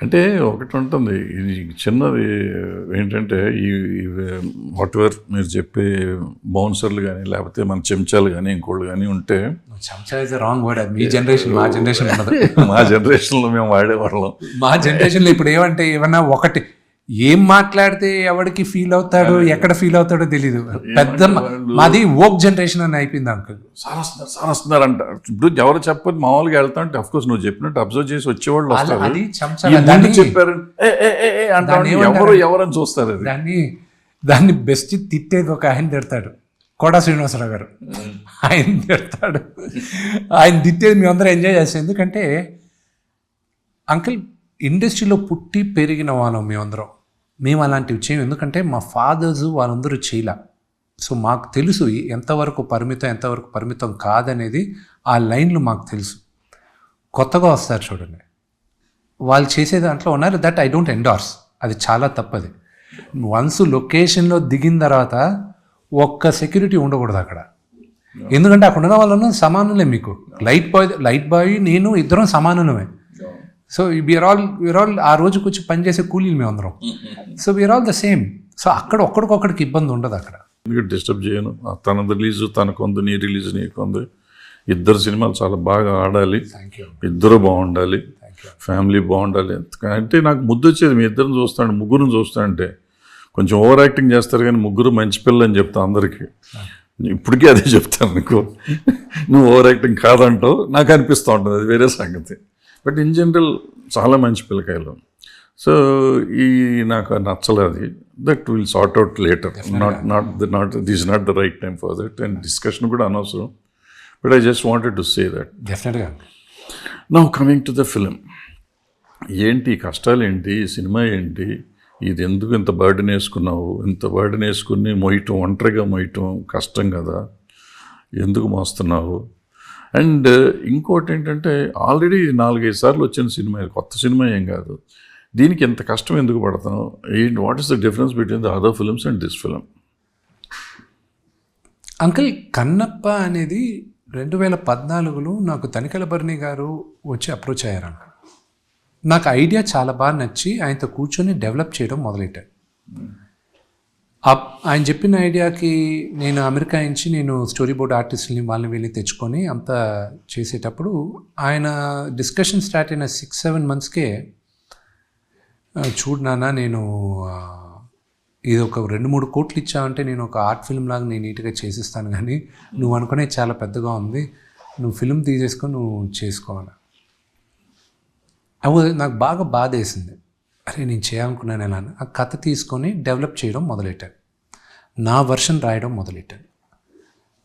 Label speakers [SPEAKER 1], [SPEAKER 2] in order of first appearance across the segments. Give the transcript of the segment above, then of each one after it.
[SPEAKER 1] అంటే ఒకటి ఉంటుంది. ఇది చిన్నది ఏంటంటే ఈ వాట్ ఎవర్ మీరు చెప్పే బౌన్సర్లు కానీ లేకపోతే మన చెంచాలు కానీ ఇంకోళ్ళు కానీ ఉంటే
[SPEAKER 2] చెంచా ఇస్ రాంగ్ వర్డ్ మీ జనరేషన్ మా జనరేషన్
[SPEAKER 1] మా జనరేషన్లో మేము వాడేవాళ్ళం.
[SPEAKER 2] మా జనరేషన్లో ఇప్పుడు ఏమంటే ఏమన్నా ఒకటి ఏం మాట్లాడితే ఎవరికి ఫీల్ అవుతాడో ఎక్కడ ఫీల్ అవుతాడో తెలీదు. పెద్ద మాది ఓక్ జనరేషన్ అని అయిపోయింది అంకుల్
[SPEAKER 1] సార్ వస్తున్నారు సార్ వస్తున్నారు అంట. ఇప్పుడు ఎవరు చెప్పదు మామూలుగా వెళ్తా అంటే అఫ్ కోర్స్ నువ్వు చెప్పినట్టు అబ్జర్వ్ చేసి వచ్చేవాళ్ళు వస్తారు. చెప్పారు? ఎవరు ఎవరని చూస్తారు
[SPEAKER 2] దాన్ని దాన్ని బెస్ట్ తిట్టేది ఒక ఆయన తిడతాడు. కోడా శ్రీనివాసరావు గారు. ఆయన తిడతాడు. ఆయన తిట్టేది మేము అందరం ఎంజాయ్ చేస్తాం. ఎందుకంటే అంకిల్ ఇండస్ట్రీలో పుట్టి పెరిగిన వాళ్ళం మేమందరం. మేము అలాంటివి చేయం ఎందుకంటే మా ఫాదర్స్ వాళ్ళందరూ చేయలే. సో మాకు తెలుసు ఎంతవరకు పరిమితం ఎంతవరకు పరిమితం కాదనేది ఆ లైన్లు మాకు తెలుసు. కొత్తగా వస్తారు చూడండి. వాళ్ళు చేసే దాంట్లో ఉన్నారు దట్ ఐ డోంట్ ఎండార్స్ అది చాలా తప్పది. వన్స్ లొకేషన్లో దిగిన తర్వాత ఒక్క సెక్యూరిటీ ఉండకూడదు అక్కడ. ఎందుకంటే అక్కడ ఉన్న వాళ్ళను సమానులే మీకు. లైట్ బాయ్ లైట్ బాయ్ నేను ఇద్దరం సమానులమే. So we are all we are all ఆ రోజుకి వచ్చి పనిచేసే కూలీలు మేము అందరం. So we are all the same so అక్కడ ఒక్కడికొక్కడికి ఇబ్బంది ఉండదు అక్కడ.
[SPEAKER 1] ఎందుకంటే డిస్టర్బ్ చేయను. తన రిలీజ్ తనకుంది నీ రిలీజ్ నీకుంది. ఇద్దరు సినిమాలు చాలా బాగా ఆడాలి. ఇద్దరు బాగుండాలి. ఫ్యామిలీ బాగుండాలి. అంటే నాకు ముద్దు వచ్చేది మీ ఇద్దరిని చూస్తాను ముగ్గురిని చూస్తానంటే కొంచెం ఓవర్ యాక్టింగ్ చేస్తారు కానీ ముగ్గురు మంచి పిల్లలు అని చెప్తా అందరికీ. ఇప్పటికీ అదే చెప్తాను నీకు నువ్వు ఓవర్ యాక్టింగ్ కాదంటావు నాకు అనిపిస్తూ ఉంటుంది అది వేరే సంగతి. బట్ ఇన్ జనరల్ చాలా మంచి పిల్లకాయలు. సో ఈ నాకు నచ్చలేదు. అది that will sort out later not not the not this not the right time for that and discussion కూడా అనవసరం. But I just wanted to say that
[SPEAKER 2] డెఫినెట్గా
[SPEAKER 1] now coming to the film ఏంటి కష్టాలు ఏంటి సినిమా ఏంటి ఇది ఎందుకు ఇంత బర్డెన్ వేసుకున్నావు? ఇంత బర్డెన్ వేసుకుని మొయ్యటం ఒంటరిగా మొయ్యటం కష్టం కదా. ఎందుకు మోస్తున్నావు? అండ్ ఇంకోటి ఏంటంటే ఆల్రెడీ నాలుగైదు సార్లు వచ్చిన సినిమా కొత్త సినిమా ఏం కాదు. దీనికి ఎంత కష్టం ఎందుకు పడతాం ఏంటి what is the difference between the other films and this film
[SPEAKER 2] uncle Kannappa అనేది రెండు వేల పద్నాలుగులో నాకు తనికల భరణి గారు వచ్చి అప్రోచ్ అయ్యారు నాకు ఐడియా చాలా బాగా నచ్చి ఆయనతో కూర్చొని డెవలప్ చేయడం మొదలెట్టాను ఆయన చెప్పిన ఐడియాకి నేను అమెరికా నుంచి నేను స్టోరీ బోర్డ్ ఆర్టిస్ట్ని వాళ్ళని వెళ్ళి తెచ్చుకొని అంతా చేసేటప్పుడు ఆయన డిస్కషన్ స్టార్ట్ అయిన సిక్స్ సెవెన్ మంత్స్కే చూడు నాన్న నేను ఇది ఒక రెండు మూడు కోట్లు ఇచ్చావంటే నేను ఒక ఆర్ట్ ఫిల్మ్ లాగా నేను నీట్గా చేసిస్తాను కానీ నువ్వు అనుకునే చాలా పెద్దగా ఉంది. నువ్వు ఫిల్మ్ తీసేసుకొని నువ్వు చేసుకోవాలి అవి నాకు బాగా బాధ వేసింది అరే నేను చేయాలనుకున్నాను ఎలా ఆ కథ తీసుకొని డెవలప్ చేయడం మొదలెట్టాను. నా వర్షన్ రాయడం మొదలెట్టాను.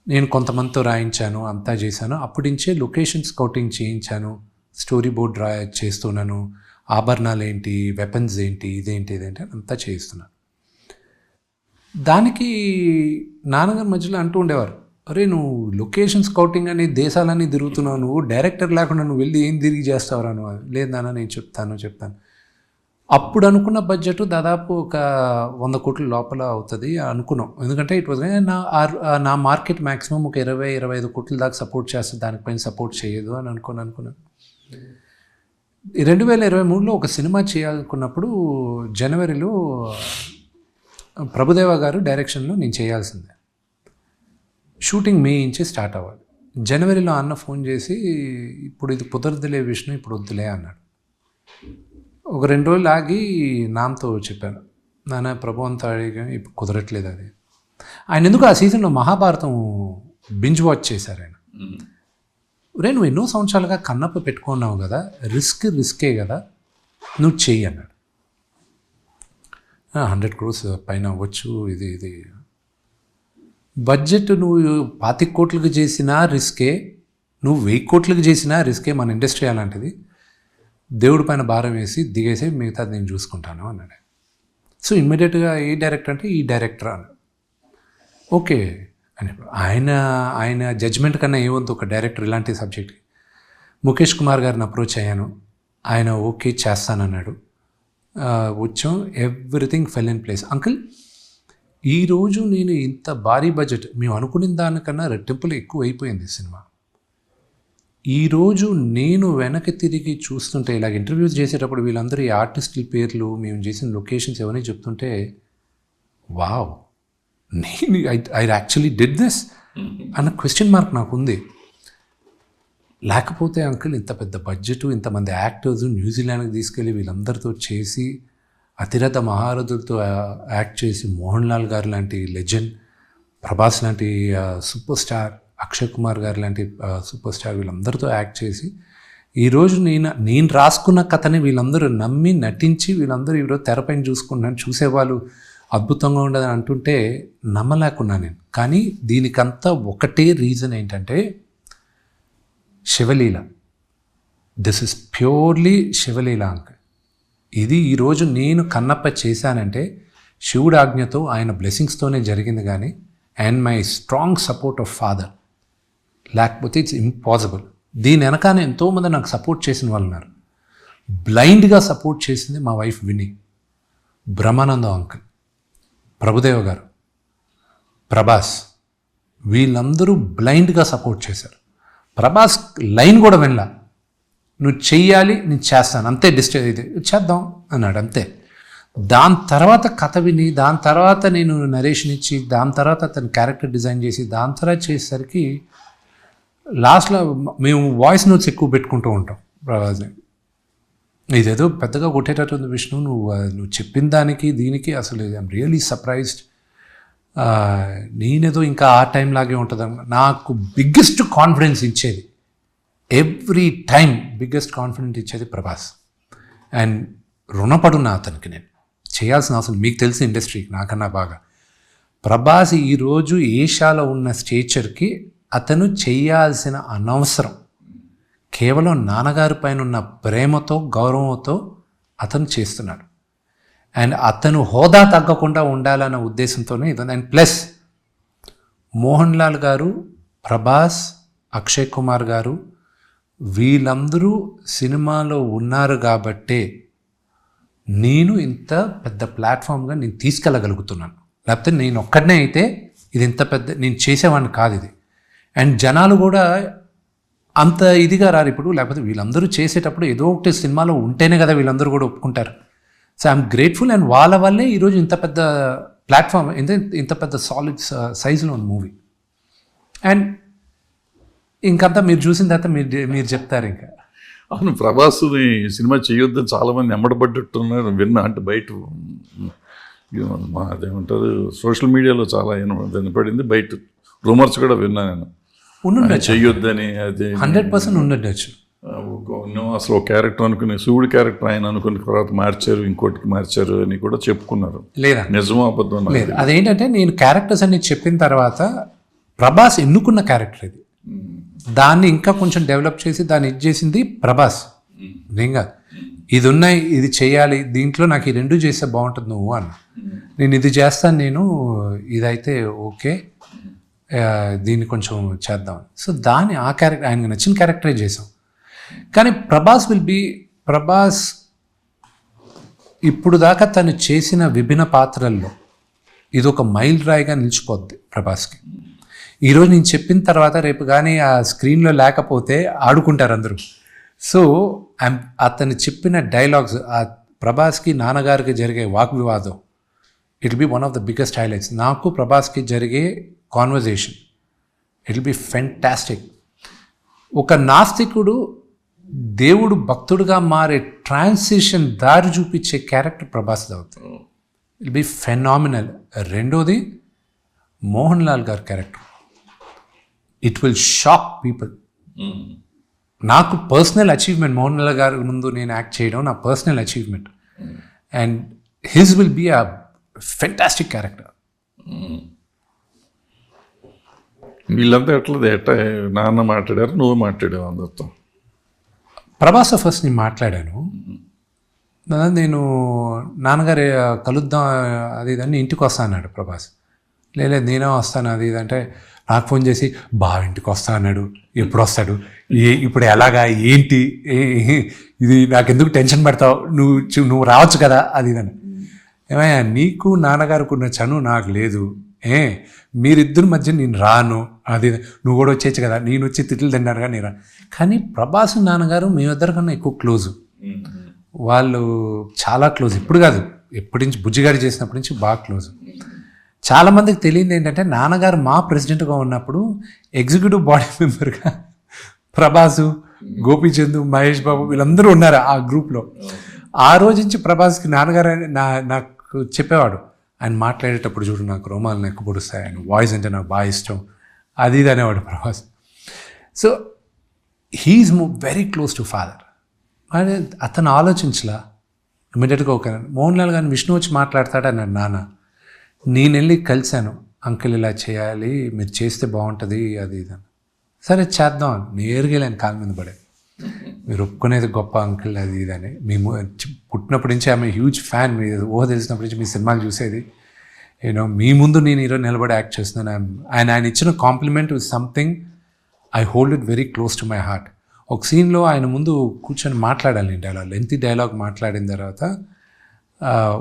[SPEAKER 2] నేను కొంతమందితో రాయించాను అంతా చేశాను. అప్పటి నుంచే లొకేషన్ స్కౌటింగ్ చేయించాను స్టోరీ బోర్డ్ రా చేస్తున్నాను. ఆభరణాలు ఏంటి వెపన్స్ ఏంటి ఇదేంటి ఇదేంటి అని అంతా చేయిస్తున్నాను. దానికి నాన్నగారి మధ్యలో అంటూ ఉండేవారు. అరే నువ్వు లొకేషన్ స్కౌటింగ్ అని దేశాలన్నీ తిరుగుతున్నావు. నువ్వు డైరెక్టర్ లేకుండా నువ్వు వెళ్ళి ఏం తిరిగి చేస్తావు నువ్వు? లేదు నాన్న నేను చెప్తాను చెప్తాను. అప్పుడు అనుకున్న బడ్జెట్ దాదాపు ఒక వంద కోట్ల లోపల అవుతుంది అనుకున్నాం. ఎందుకంటే ఇట్ వాజ్ నా నా మార్కెట్ మ్యాక్సిమం ఒక ఇరవై ఇరవై ఐదు కోట్ల దాకా సపోర్ట్ చేస్తుంది. దానిపైన సపోర్ట్ చేయదు అని అనుకుని అనుకున్నాను రెండు వేల ఇరవై మూడులో ఒక సినిమా చేయాలనుకున్నప్పుడు జనవరిలో ప్రభుదేవ గారు డైరెక్షన్లో నేను చేయాల్సిందే. షూటింగ్ మే నుంచి స్టార్ట్ అవ్వాలి. జనవరిలో అన్న ఫోన్ చేసి ఇప్పుడు ఇది కుదరదులే విష్ణు ఇప్పుడు వద్దులే అన్నాడు. ఒక రెండు రోజులు ఆగి నామ్తో చెప్పాను నాన్న ప్రభు అంతా ఇప్పుడు కుదరట్లేదు అది. ఆయన ఎందుకు ఆ సీజన్లో మహాభారతం బింజ్ వాచ్ చేశారు ఆయన? రే నువ్వు ఎన్నో సంవత్సరాలుగా కన్నప్ప పెట్టుకున్నావు కదా రిస్క్ రిస్కే కదా నువ్వు చెయ్యి అన్నాడు. హండ్రెడ్ క్రోర్స్ పైన అవ్వచ్చు ఇది ఇది. బడ్జెట్ నువ్వు పాతిక కోట్లకు చేసినా రిస్కే నువ్వు వెయ్యి కోట్లకు చేసినా రిస్కే మన ఇండస్ట్రీ అలాంటిది దేవుడి పైన భారం వేసి దిగేసి మిగతాది నేను చూసుకుంటాను అన్నాడు. సో ఇమ్మీడియట్గా ఏ డైరెక్టర్ అంటే ఈ డైరెక్టర్ అన్నాడు. ఓకే అని ఆయన ఆయన జడ్జ్మెంట్ కన్నా ఏముంది ఒక డైరెక్టర్ ఇలాంటి సబ్జెక్ట్ ముఖేష్ కుమార్ గారిని అప్రోచ్ అయ్యాను. ఆయన ఓకే చేస్తానన్నాడు. వచ్చాం. Everything fell in place uncle ఈరోజు నేను ఇంత భారీ బడ్జెట్ మేము అనుకున్న దానికన్నా రెట్టింపులు ఎక్కువ అయిపోయింది సినిమా. ఈరోజు నేను వెనక్కి తిరిగి చూస్తుంటే ఇలాగ ఇంటర్వ్యూస్ చేసేటప్పుడు వీళ్ళందరూ ఈ ఆర్టిస్టుల పేర్లు మేము చేసిన లొకేషన్స్ ఎవరిని చెప్తుంటే వావ్ నేను I I actually did this అన్న క్వశ్చన్ మార్క్ నాకు ఉంది లేకపోతే అంకుల్ ఇంత పెద్ద బడ్జెట్ ఇంతమంది యాక్టర్స్ న్యూజిలాండ్కి తీసుకెళ్ళి వీళ్ళందరితో చేసి అతిరథ మహారథులతో యాక్ట్ చేసి మోహన్ లాల్ గారు లాంటి లెజెండ్ ప్రభాస్ లాంటి సూపర్ స్టార్ అక్షయ్ కుమార్ గారు లాంటి సూపర్ స్టార్ వీళ్ళందరితో యాక్ట్ చేసి ఈరోజు నేను నేను రాసుకున్న కథని వీళ్ళందరూ నమ్మి నటించి వీళ్ళందరూ ఈరోజు తెరపైన చూసుకున్నాను చూసేవాళ్ళు అద్భుతంగా ఉండదని అంటుంటే నమ్మలేకున్నా నేను. కానీ దీనికంతా ఒకటే రీజన్ ఏంటంటే Shivaleela. This is purely Shivaleela అంక ఇది ఈరోజు నేను కన్నప్ప చేశానంటే శివుడు ఆజ్ఞతో ఆయన బ్లెస్సింగ్స్తోనే జరిగింది కానీ and my strong support of father లేకపోతే ఇట్స్ ఇంపాసిబుల్ దీని వెనకానే ఎంతోమంది నాకు సపోర్ట్ చేసిన వాళ్ళు ఉన్నారు. బ్లైండ్గా సపోర్ట్ చేసింది మా వైఫ్ విని బ్రహ్మానందం అంకుల్ ప్రభుదేవ గారు. ప్రభాస్. వీళ్ళందరూ బ్లైండ్గా సపోర్ట్ చేశారు. ప్రభాస్ లైన్ కూడా వినలా. నువ్వు చెయ్యాలి నేను చేస్తాను. అంతే డిస్టర్బ్ ఇది చేద్దాం అన్నాడు అంతే. దాని తర్వాత కథ విని దాని తర్వాత నేను నరేషన్ ఇచ్చి దాని తర్వాత అతను క్యారెక్టర్ డిజైన్ చేసి దాని తర్వాత చేసేసరికి లాస్ట్లో మేము వాయిస్ నోట్స్ ఎక్కువ పెట్టుకుంటూ ఉంటాం ప్రభాస్ని ఇదేదో పెద్దగా కొట్టేటట్టుంది విష్ణు నువ్వు నువ్వు చెప్పిన దానికి దీనికి అసలు ఐఎమ్ రియలీ సర్ప్రైజ్డ్. నేనేదో ఇంకా ఆ టైం లాగే ఉంటుంది? నాకు బిగ్గెస్ట్ కాన్ఫిడెన్స్ ఇచ్చేది ఎవ్రీ టైం బిగ్గెస్ట్ కాన్ఫిడెన్స్ ఇచ్చేది ప్రభాస్. అండ్ రుణపడున్నా అతనికి నేను. చేయాల్సిన అవసరం మీకు తెలిసిన ఇండస్ట్రీకి నాకన్నా బాగా. ప్రభాస్ ఈరోజు ఏషియాలో ఉన్న స్టేచర్కి అతను చేయాల్సిన అనవసరం. కేవలం నాన్నగారి పైన ఉన్న ప్రేమతో గౌరవంతో అతను చేస్తున్నాడు. అండ్ అతను హోదా తగ్గకుండా ఉండాలన్న ఉద్దేశంతోనే ఇది అండ్ ప్లస్ మోహన్ లాల్ గారు ప్రభాస్ అక్షయ్ కుమార్ గారు వీళ్ళందరూ సినిమాలో ఉన్నారు కాబట్టే నేను ఇంత పెద్ద ప్లాట్ఫామ్గా నేను తీసుకెళ్ళగలుగుతున్నాను. లేకపోతే నేను ఒక్కడనే అయితే ఇది ఇంత పెద్ద నేను చేసేవాడిని కాదు ఇది. అండ్ జనాలు కూడా అంత ఇదిగా రారు ఇప్పుడు. లేకపోతే వీళ్ళందరూ చేసేటప్పుడు ఏదో ఒకటి సినిమాలో ఉంటేనే కదా వీళ్ళందరూ కూడా ఒప్పుకుంటారు. సో ఐఎమ్ గ్రేట్ఫుల్ అండ్ వాళ్ళ వల్లే ఈరోజు ఇంత పెద్ద ప్లాట్ఫామ్ ఇంత ఇంత పెద్ద సాలిడ్ సైజులో ఉంది మూవీ అండ్ ఇంకంతా మీరు చూసిన తర్వాత మీరు మీరు చెప్తారు ఇంకా.
[SPEAKER 1] అవును ప్రభాస్ని సినిమా చేయొద్దని చాలామంది ఎమ్మడబడ్డట్టున్నారు విన్నా అంటే బయట మా అదేమంటారు సోషల్ మీడియాలో చాలా విన- వినపడింది బయట రూమర్స్ కూడా విన్నా నేను.
[SPEAKER 2] ఉండుండొచ్చు.
[SPEAKER 1] చెయ్యొద్దని అది
[SPEAKER 2] హండ్రెడ్ పర్సెంట్ ఉండుండొచ్చు.
[SPEAKER 1] అసలు ఒక క్యారెక్టర్ అనుకుని శివుడి క్యారెక్టర్ ఆయన అనుకున్న తర్వాత మార్చారు ఇంకోటికి మార్చారు అని కూడా చెప్పుకున్నారు.
[SPEAKER 2] లేదా?
[SPEAKER 1] నిజమో అబద్ధం
[SPEAKER 2] లేదు. అదేంటంటే నేను క్యారెక్టర్స్ అన్ని చెప్పిన తర్వాత ప్రభాస్ ఎన్నుకున్న క్యారెక్టర్ ఇది. దాన్ని ఇంకా కొంచెం డెవలప్ చేసి దాన్ని ఇది చేసింది ప్రభాస్. నేను కాదు. ఇది ఉన్నాయి ఇది చేయాలి దీంట్లో నాకు ఈ రెండు చేస్తే బాగుంటుంది నువ్వు అన్న. నేను ఇది చేస్తాను నేను ఇదైతే ఓకే. దీన్ని కొంచెం చేద్దాం సో దాన్ని ఆ క్యారెక్టర్ ఆయనకు నచ్చిన క్యారెక్టరే చేసాం. కానీ ప్రభాస్ విల్ బి ప్రభాస్ ఇప్పుడు దాకా తను చేసిన విభిన్న పాత్రల్లో ఇది ఒక మైల్ రాయిగా నిలిచిపోద్ది ప్రభాస్కి. ఈరోజు నేను చెప్పిన తర్వాత రేపు కానీ ఆ స్క్రీన్లో లేకపోతే ఆడుకుంటారు అందరూ. సో అతను చెప్పిన డైలాగ్స్ ఆ ప్రభాస్కి నాన్నగారికి జరిగే వాగ్వివాదం it be one of the biggest highlights నాకు ప్రభాస్కి జరిగే కాన్వర్జేషన్ ఇట్ బి ఫెంటాస్టిక్ ఒక నాస్తికుడు దేవుడు భక్తుడుగా మారే ట్రాన్సిషన్ దారి చూపించే క్యారెక్టర్ ప్రభాస్ అవుతుంది ఇట్ బి ఫెనామినల్ రెండోది మోహన్ లాల్ గారి character it will shock people నాకు పర్సనల్ అచీవ్మెంట్ మోహన్ లాల్ గారి ముందు నేను యాక్ట్ చేయడం నా personal achievement and his will be a fantastic character
[SPEAKER 1] వీళ్ళంతా ఎట్లా ఎట్లా? నాన్న మాట్లాడారు నువ్వు మాట్లాడావు అందరితో.
[SPEAKER 2] ప్రభాస్ ఫస్ట్ నేను మాట్లాడాను. నేను నాన్నగారు కలుద్దాం అది ఇది అని ఇంటికి వస్తా అన్నాడు ప్రభాస్. లేదు నేనే వస్తాను అది ఇది అంటే నాకు ఫోన్ చేసి బావ ఇంటికి వస్తా అన్నాడు. ఎప్పుడు వస్తాడు? ఏ ఇప్పుడు ఎలాగా? ఏంటి? ఏ- ఇది నాకు ఎందుకు టెన్షన్ పెడతావు? నువ్వు నువ్వు రావచ్చు కదా? అది ఇదని ఏమయ్యా నీకు నాన్నగారికి ఉన్న చనువు నాకు లేదు. ఏ మీరిద్దరి మధ్య నేను రాను. అది నువ్వు కూడా వచ్చేచ్చు కదా. నేను వచ్చి తిట్లు తిన్నారు కానీ నేను రాను కానీ ప్రభాస్ నాన్నగారు మేమిద్దరి కన్నా ఎక్కువ క్లోజు. వాళ్ళు చాలా క్లోజ్. ఇప్పుడు కాదు. ఎప్పటి నుంచి బుజ్జిగాడి చేసినప్పటి నుంచి బాగా క్లోజ్. చాలా మందికి తెలియదు ఏంటంటే నాన్నగారు మా ప్రెసిడెంట్గా ఉన్నప్పుడు ఎగ్జిక్యూటివ్ బాడీ మెంబర్గా ప్రభాసు గోపీచంద్ మహేష్ బాబు వీళ్ళందరూ ఉన్నారు ఆ గ్రూప్లో. ఆ రోజు నుంచి ప్రభాస్కి నాన్నగారు నా నాకు చెప్పేవాడు. ఆయన మాట్లాడేటప్పుడు చూడు నాకు రోమాలు నెక్కు పొడుస్తాయి ఆయన వాయిస్ అంటే నాకు బాగా ఇష్టం. అది ఇది అనేవాడు Prabhas. So he is very close to father అని అతను ఆలోచించలా. ఇమీడియట్గా ఒక మోహన్ లాల్ గారిని విష్ణు వచ్చి మాట్లాడతాడు? అన్నాడు నాన్న నేను వెళ్ళి కలిశాను. అంకుల్ ఇలా చేయాలి మీరు చేస్తే బాగుంటుంది అది ఇది అని సరే చేద్దాం అని నేరుగా వెళ్ళాను కాలు మీద పడే. మీరు ఒప్పుకునేది గొప్ప అంకుల్ అది ఇది అని. మేము పుట్టినప్పటి నుంచి ఆమె హ్యూజ్ ఫ్యాన్ మీ ఊహ తెలిసినప్పటి నుంచి మీ సినిమాలు చూసేది. యూనో మీ ముందు నేను ఈరోజు నిలబడి యాక్ట్ చేస్తున్నాను. ఆయన ఆయన ఇచ్చిన compliment something I hold it very close to my heart ఒక సీన్లో ఆయన ముందు కూర్చొని మాట్లాడాలి నేను డైలాగ్ లెంతీ డైలాగ్ మాట్లాడిన తర్వాత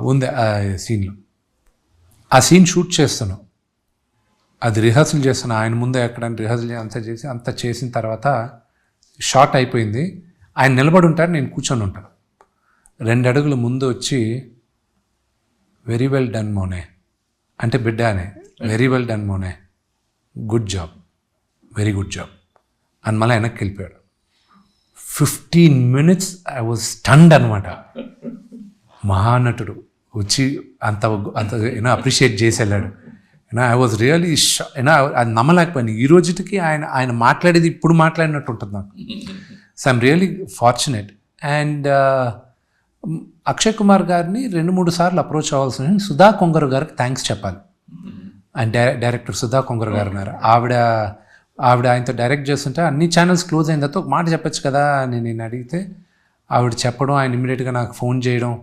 [SPEAKER 2] ఉంది ఆ సీన్లో ఆ సీన్ షూట్ చేస్తున్నాం. అది రిహర్సల్ చేస్తున్నాను ఆయన ముందే ఎక్కడ రిహర్సల్ అంతా చేసి అంతా చేసిన తర్వాత షార్ట్ అయిపోయింది. ఆయన నిలబడి ఉంటారు నేను కూర్చొని ఉంటాను. రెండు అడుగుల ముందు వచ్చి వెరీ వెల్ డన్ మోనే అంటే బిడ్డ అనే very well done మోనే good job very good job అని మళ్ళీ వెనక్కి వెళ్ళిపోయాడు. Fifteen minutes I was stunned అనమాట మహానటుడు వచ్చి అంత అంత ఏనా అప్రిషియేట్ చేసి వెళ్ళాడు. ఏనా ఐ వాజ్ రియలీ ఏనా అది నమ్మలేకపోయాను. ఈ రోజుకి ఆయన ఆయన మాట్లాడేది ఇప్పుడు మాట్లాడినట్టు ఉంటుంది నాకు. So I'm really fortunate and Akshay Kumar గారిని రెండు మూడు సార్లు అప్రోచ్ అవ్వాల్సిన సుధా కొంగరు గారికి థ్యాంక్స్ చెప్పాలి. అండ్ డైరెక్టర్ సుధా కొంగర్ గారు ఉన్నారు. ఆవిడ ఆవిడ ఆయనతో డైరెక్ట్ చేస్తుంటే అన్ని ఛానల్స్ క్లోజ్ అయిన తర్వాత ఒక మాట చెప్పొచ్చు కదా అని నేను అడిగితే ఆవిడ చెప్పడం ఆయన ఇమీడియట్గా నాకు ఫోన్ చేయడం.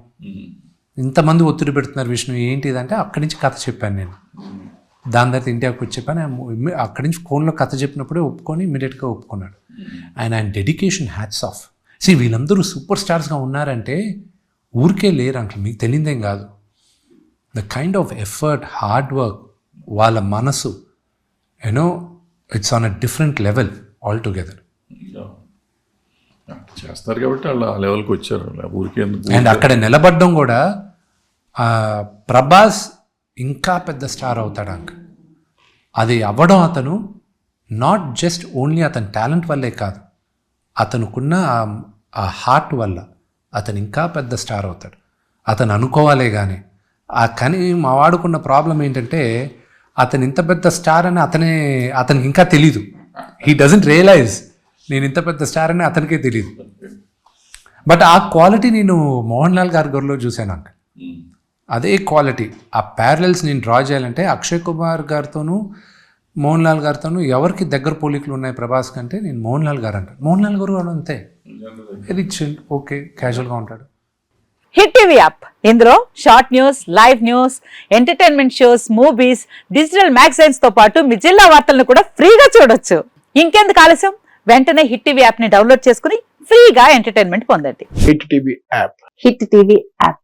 [SPEAKER 2] ఇంతమంది ఒత్తిడి పెడుతున్నారు విష్ణు ఏంటి ఇదంటే అక్కడి నుంచి కథ చెప్పాను నేను. దాని తర్వాత ఇండియాకి వచ్చి చెప్పాను అక్కడి నుంచి ఫోన్లో కథ చెప్పినప్పుడే ఒప్పుకొని ఇమీడియట్గా ఒప్పుకున్నాడు. ఆయన ఆయన డెడికేషన్ హ్యాట్స్ ఆఫ్. సి వీళ్ళందరూ సూపర్ స్టార్స్గా ఉన్నారంటే ఊరికే లేరు అంకుల్ మీకు తెలియదేం కాదు. The kind of effort hard work వాళ్ళ మనసు you know it's on a different level altogether
[SPEAKER 1] చేస్తారు కాబట్టి వాళ్ళు ఆ లెవెల్కి వచ్చారు. ఊరికే
[SPEAKER 2] అండ్ అక్కడ నిలబడడం కూడా ప్రభాస్ ఇంకా పెద్ద స్టార్ అవుతాడు అంక. అది అవ్వడం అతను నాట్ జస్ట్ ఓన్లీ అతని టాలెంట్ వల్లే కాదు అతనుకున్న ఆ- ఆ హార్ట్ వల్ల అతను ఇంకా పెద్ద స్టార్ అవుతాడు. అతను అనుకోవాలే కానీ ఆ కానీ మా వాడుకున్న ప్రాబ్లం ఏంటంటే అతను ఇంత పెద్ద స్టార్ అని అతనే అతనికి ఇంకా తెలీదు. హీ డజంట్ రియలైజ్ నేను ఇంత పెద్ద స్టార్ అని అతనికే తెలియదు బట్ ఆ క్వాలిటీ నేను మోహన్ లాల్ గారి గొర్రెలో చూశాను అంక. Hmm. అదే క్వాలిటీ ఆ ప్యారలల్స్ నేను డ్రా చేయాలంటే అక్షయ్ కుమార్ గారితోనూ మోహన్ లాల్ గారితోనూ ఎవరికి దగ్గర పోలికలు ఉన్నాయి ప్రభాస్ కంటే నేను మోహన్ లాల్ గారు అంటాను. మోహన్ లాల్ గారు అంతే. వెరీ చిల్ ఓకే క్యాజువల్గా ఉంటాడు.
[SPEAKER 3] Hit TV app. ఇందులో short news live news entertainment shows movies digital మ్యాగజైన్స్తో పాటు మీ జిల్లా వార్తలను కూడా ఫ్రీగా చూడొచ్చు. ఇంకెందుకు ఆలస్యం? వెంటనే హిట్ టీవీ యాప్ని డౌన్లోడ్ చేసుకుని ఫ్రీగా ఎంటర్టైన్మెంట్ పొందండి.
[SPEAKER 4] Hit TV app.
[SPEAKER 3] Hit TV app.